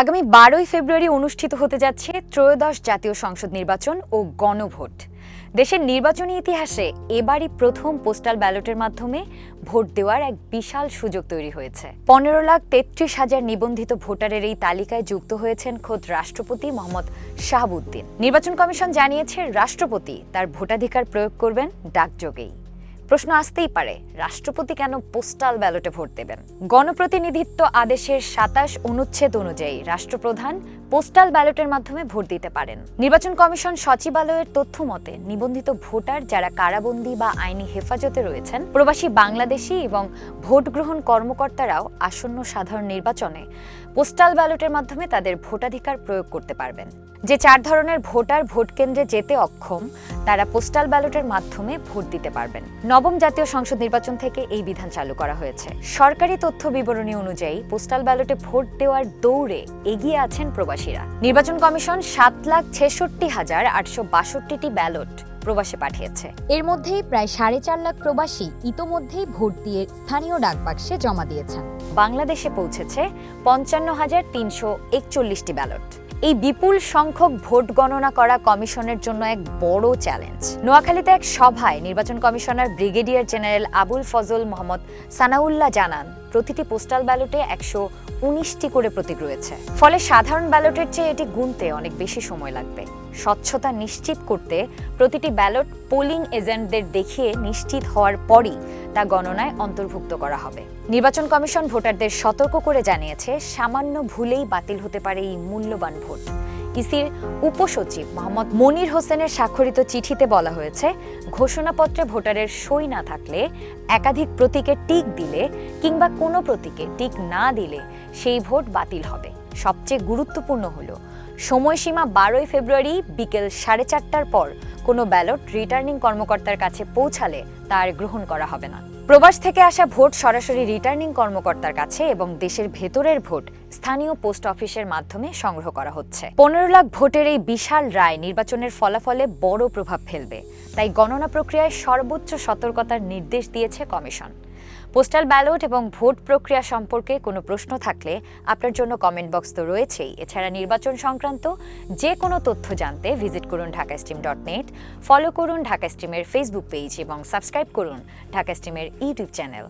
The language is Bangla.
আগামী বারোই ফেব্রুয়ারি অনুষ্ঠিত হতে যাচ্ছে ত্রয়োদশ জাতীয় সংসদ নির্বাচন ও গণভোট। দেশের নির্বাচনী ইতিহাসে এবারই প্রথম পোস্টাল ব্যালটের মাধ্যমে ভোট দেওয়ার এক বিশাল সুযোগ তৈরি হয়েছে। পনেরো লাখ তেত্রিশ হাজার নিবন্ধিত ভোটারের এই তালিকায় যুক্ত হয়েছেন খোদ রাষ্ট্রপতি মোহাম্মদ শাহাবুদ্দিন। নির্বাচন কমিশন জানিয়েছে, রাষ্ট্রপতি তার ভোটাধিকার প্রয়োগ করবেন ডাকযোগেই। প্রশ্ন আসতেই পারে, রাষ্ট্রপতি কেন পোস্টাল ব্যালটে ভোট দেবেন? গণপ্রতিনিধিত্ব আদেশের সাতাশ অনুচ্ছেদ অনুযায়ী রাষ্ট্রপ্রধান পোস্টাল ব্যালটের মাধ্যমে ভোট দিতে পারেন। নির্বাচন কমিশন সচিবালয়ের তথ্য মতে, নিবন্ধিত ভোটার যারা কারাবন্দী বা আইনি হেফাজতে রয়েছেন, প্রবাসী বাংলাদেশি এবং ভোট গ্রহণ কর্মকর্তারাও আসন্ন সাধারণ নির্বাচনে পোস্টাল ব্যালটের মাধ্যমে তাদের ভোটাধিকার প্রয়োগ করতে পারবেন। যে চার ধরনের ভোটার ভোট কেন্দ্রে যেতে অক্ষম, তারা পোস্টাল ব্যালটের মাধ্যমে ভোট দিতে পারবেন। নবম জাতীয় সংসদ নির্বাচন থেকে এই বিধান চালু করা হয়েছে। সরকারি তথ্য বিবরণী অনুযায়ী পোস্টাল ব্যালটে ভোট দেওয়ার দৌড়ে এগিয়ে আছেন প্রবাসীরা। নির্বাচন কমিশন সাত লাখ ছেষট্টি হাজার আটশো বাষট্টিটি ব্যালট প্রবাসে পাঠিয়েছে। এর মধ্যেই প্রায় সাড়ে চার লাখ প্রবাসী ইতোমধ্যেই ভোট দিয়ে স্থানীয় ডাকবাক্সে জমা দিয়েছেন। বাংলাদেশে পৌঁছেছে পঞ্চান্ন হাজার তিনশো একচল্লিশটি ব্যালট। এই বিপুল সংখ্যক ভোট গণনা করা কমিশনের জন্য এক বড় চ্যালেঞ্জ। নোয়াখালীতে এক সভায় নির্বাচন commissioner brigadier general Abul Fazal Mohammad Sanaullah জানান প্রতিটি পোস্টাল ব্যালটে একশো উনিশটি করে প্রতীক রয়েছে। ফলে সাধারণ ব্যালটের চেয়ে এটি গুনতে অনেক বেশি সময় লাগবে। স্বচ্ছতা নিশ্চিত করতে প্রতিটি ব্যালট পোলিং এজেন্টদের দেখিয়ে নিশ্চিত হওয়ার পরই তা গণনায় অন্তর্ভুক্ত করা হবে। নির্বাচন কমিশন ভোটারদের সতর্ক করে জানিয়েছে, সামান্য ভুলেই বাতিল হতে পারে এই মূল্যবান ভোট। ইসির উপসচিব মোহাম্মদ মনির হোসেনের স্বাক্ষরিত চিঠিতে বলা হয়েছে, ঘোষণাপত্রে ভোটারের সই না থাকলে, একাধিক প্রতীকে টিক দিলে কিংবা কোনো প্রতীকে টিক না দিলে সেই ভোট বাতিল হবে। সবচেয়ে গুরুত্বপূর্ণ হল, সময়সীমা বারোই ফেব্রুয়ারি বিকেল সাড়ে চারটার পর কোনো ব্যালট রিটার্নিং কর্মকর্তার কাছে পৌঁছালে তার গ্রহণ করা হবে না। প্রবাস থেকে আসা ভোট সরাসরি রিটার্নিং কর্মকর্তার কাছে এবং দেশের ভেতরের ভোট স্থানীয় পোস্ট অফিসের মাধ্যমে সংগ্রহ করা হচ্ছে। পনেরো লাখ ভোটের এই বিশাল রায় নির্বাচনের ফলাফলে বড় প্রভাব ফেলবে। তাই গণনা প্রক্রিয়ায় সর্বোচ্চ সতর্কতার নির্দেশ দিয়েছে কমিশন। পোস্টাল ব্যালট এবং ভোট প্রক্রিয়া সম্পর্কে কোনো প্রশ্ন থাকলে আপনার জন্য কমেন্ট বক্স তো রয়েছেই। এছাড়া নির্বাচন সংক্রান্ত যে কোনো তথ্য জানতে ভিজিট করুন Dhaka stream dot net follow করুন ঢাকা স্ট্রিমের ফেসবুক পেজ এবং সাবস্ক্রাইব করুন ঢাকা স্টিমের ইউটিউব চ্যানেল।